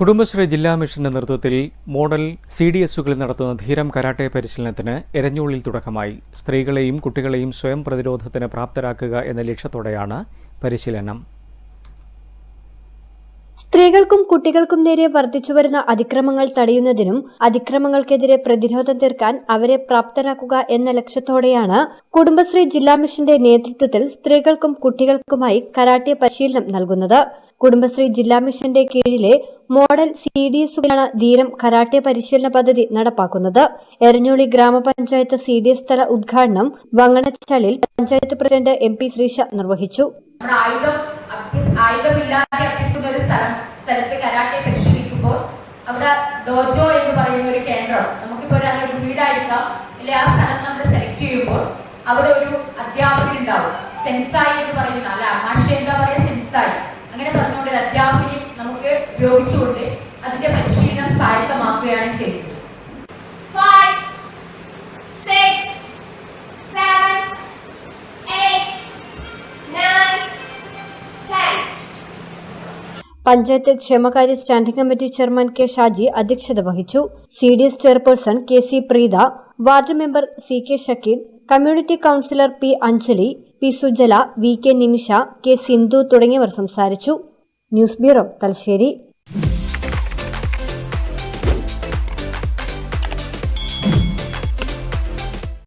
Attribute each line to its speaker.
Speaker 1: കുടുംബശ്രീ ജില്ലാ മിഷന്റെ നേതൃത്വത്തിൽ മോഡൽ സി ഡി എസുകളിൽ നടത്തുന്ന ധീരം കരാട്ടെ പരിശീലനത്തിന് എരഞ്ഞൂളിൽ തുടക്കമായി. സ്ത്രീകളെയും കുട്ടികളെയും സ്വയം പ്രതിരോധത്തിന് പ്രാപ്തരാക്കുക എന്ന ലക്ഷ്യത്തോടെയാണ് പരിശീലനം.
Speaker 2: സ്ത്രീകൾക്കും കുട്ടികൾക്കും നേരെ വർദ്ധിച്ചുവരുന്ന അതിക്രമങ്ങൾ തടയുന്നതിനും അതിക്രമങ്ങൾക്കെതിരെ പ്രതിരോധം തീർക്കാൻ അവരെ പ്രാപ്തരാക്കുക എന്ന ലക്ഷ്യത്തോടെയാണ് കുടുംബശ്രീ ജില്ലാ മിഷന്റെ നേതൃത്വത്തിൽ സ്ത്രീകൾക്കും കുട്ടികൾക്കുമായി കരാട്ടെ പരിശീലനം നൽകുന്നത്. കുടുംബശ്രീ ജില്ലാ മിഷന്റെ കീഴിലെ മോഡൽ സി ഡി എസുകളാണ് ധീരം കരാട്ടെ പരിശീലന പദ്ധതി നടപ്പാക്കുന്നത്. എരഞ്ഞോളി ഗ്രാമപഞ്ചായത്ത് സി ഡി എസ് തല ഉദ്ഘാടനം വങ്ങണച്ചാലിൽ panchayat president M P Sreesha നിർവഹിച്ചു.
Speaker 3: സ്ഥലത്ത് കരാട്ടെ പരിശീലിക്കുമ്പോൾ അവിടെ ഡോജോ എന്ന് പറയുന്ന ഒരു കേന്ദ്രം നമുക്കിപ്പോ ഒരു വീടായിരിക്കാം. അല്ലെ? ആ സ്ഥലം നമ്മൾ സെലക്ട് ചെയ്യുമ്പോൾ അവിടെ ഒരു അധ്യാപകൻ ഉണ്ടാവും. സെൻസായി എന്ന് പറയുന്ന അല്ല ഭാഷ എന്താ പറയുക? സെൻസായി. അങ്ങനെ പറഞ്ഞുകൊണ്ട് ഒരു അധ്യാപകനെയും നമുക്ക് ഉപയോഗിച്ചുകൊണ്ട് അതിന്റെ പരിശീലനം
Speaker 2: പഞ്ചായത്ത് ക്ഷേമകാര്യ standing committee chairman K Shaji അധ്യക്ഷത വഹിച്ചു. C D S chairperson K C Preetha ward member C K Shakeer community counsellor P Anjali P Sujala V K Nimisha K Sindhu തുടങ്ങിയവർ സംസാരിച്ചു. News bureau Thalassery.